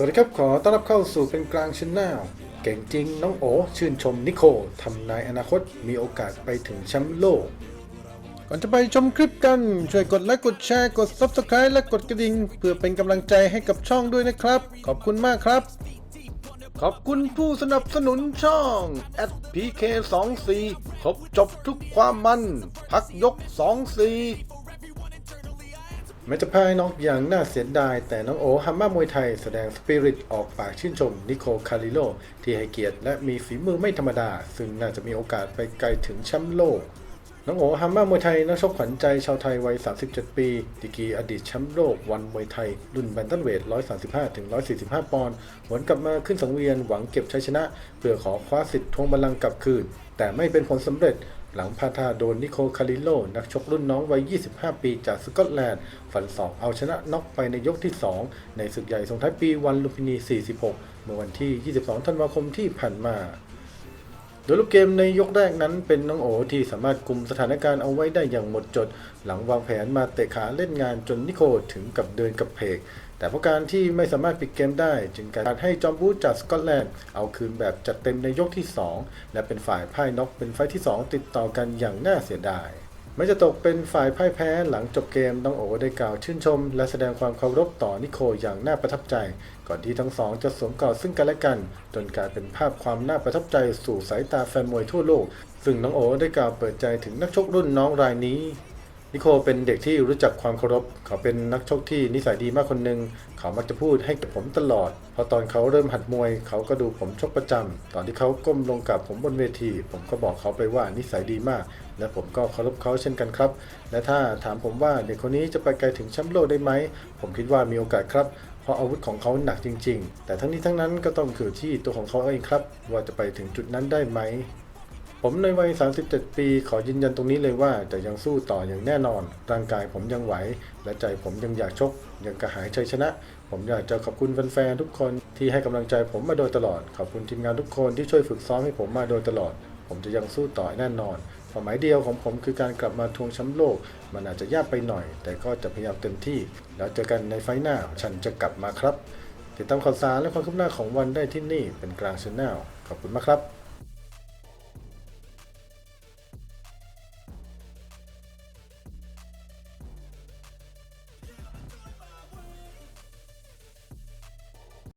สวัสดีครับ ขอต้อนรับเข้าสู่เป็นกลางชนแนลเก่งจริงน้องโอชื่นชมนิโคทำนายอนาคตมีโอกาสไปถึงแชมป์โลก ก่อนจะไปชมคลิปกัน ช่วยกดไลค์กดแชร์กด Subscribe และกดกระดิ่ง เพื่อเป็นกำลังใจให้กับช่องด้วยนะครับ ขอบคุณมากครับ ขอบคุณผู้สนับสนุนช่อง @pk24 ครบจบทุกความมัน พักยก 24 แม้จะพ่ายน็อกอย่างน่าเสียดาย แต่น้องโอฮัมมามวยไทยแสดงสปิริตออกปากชื่นชมนิโคคาริโล ที่ให้เกียรติและมีฝีมือไม่ธรรมดา ซึ่งน่าจะมีโอกาสไปไกลถึงแชมป์โลก น้องโอฮัมมามวยไทยนักชกขวัญใจชาวไทยวัย 37 ปี ดีกีอดีตแชมป์โลกวันมวยไทย รุ่นแบนตันเวท 135-145 ปอนด์หวนกลับมาขึ้นสังเวียนหวังเก็บชัยชนะ เพื่อขอคว้าสิทธิ์ทวงบัลลังก์กลับคืนแต่ไม่เป็นผลสำเร็จ หลังพาทาโดนนิโคคาริโล นักชกรุ่นน้องวัย 25 ปีจากสกอตแลนด์ ฝันสองเอาชนะน็อกไปในยกที่ 2 ในศึกใหญ่ส่งท้ายปีวันลุมพินี 46 เมื่อวันที่ 22 ธันวาคมที่ผ่านมา โดยลูกเกมในยกแรกนั้นเป็นน้องโอที่สามารถกุมสถานการณ์เอาไว้ได้อย่างหมดจด หลังวางแผนมาเตะขาเล่นงานจนนิโคถึงกับเดินกับเพก แต่เพราะการที่ไม่สามารถปิดเกมได้ จึงการให้จอมบูจากสกอตแลนด์เอาคืนแบบจัดเต็มในยกที่ 2 และเป็นฝ่ายพ่ายน็อกเป็นไฟที่ 2 ติดต่อกันอย่างน่าเสียดาย ไม่จะตกเป็นฝ่ายพ่ายแพ้หลังจบเกมน้องโอได้กล่าวชื่นชม และแสดงความเคารพต่อนิโคอย่างน่าประทับใจ ก่อนที่ทั้งสองจะสวมกอดซึ่งกันและกัน จนกลายเป็นภาพความน่าประทับใจสู่สายตาแฟนมวยทั่วโลก ซึ่งน้องโอได้กล่าวเปิดใจถึงนักชกรุ่นน้องรายนี้ นิโคเป็นเด็กที่รู้จักความเคารพ เขาเป็นนักชกที่นิสัยดีมากคนหนึ่ง เขามักจะพูดให้กับผมตลอด พอตอนเขาเริ่มหัดมวย เขาก็ดูผมชกประจำตอนที่เขาก้มลงกับผมบนเวที ผมก็บอกเขาไปว่านิสัยดีมาก และผมก็เคารพเขาเช่นกันครับ และถ้าถามผมว่าเด็กคนนี้จะไปไกลถึงแชมป์โลกได้ไหม ผมคิดว่ามีโอกาสครับ เพราะอาวุธของเขาหนักจริง ๆ แต่ทั้งนี้ทั้งนั้นก็ต้องอยู่ที่ตัวของเขาเองครับ ว่าจะไปถึงจุดนั้นได้ไหม ผมในวัย 37 ปี ขอยืนยันตรงนี้เลยว่าจะยังสู้ต่ออย่างแน่นอน ร่างกายผมยังไหว และใจผมยังอยากชก ยังกระหายชัยชนะ ผมอยากจะขอบคุณแฟนๆทุกคนที่ให้กำลังใจผมมาโดยตลอด ขอบคุณทีมงานทุกคนที่ช่วยฝึกซ้อมให้ผมมาโดยตลอด ผมจะยังสู้ต่อแน่นอนเป้าหมายเดียวของผมคือการกลับมาทวงแชมป์โลก มันอาจจะยากไปหน่อย แต่ก็จะพยายามเต็มที่ แล้วเจอกันในไฟหน้า ฉันจะกลับมาครับ ติดตามข่าวสารและความคืบหน้าของวันได้ที่นี่เป็นกลางชแนลขอบคุณมากครับ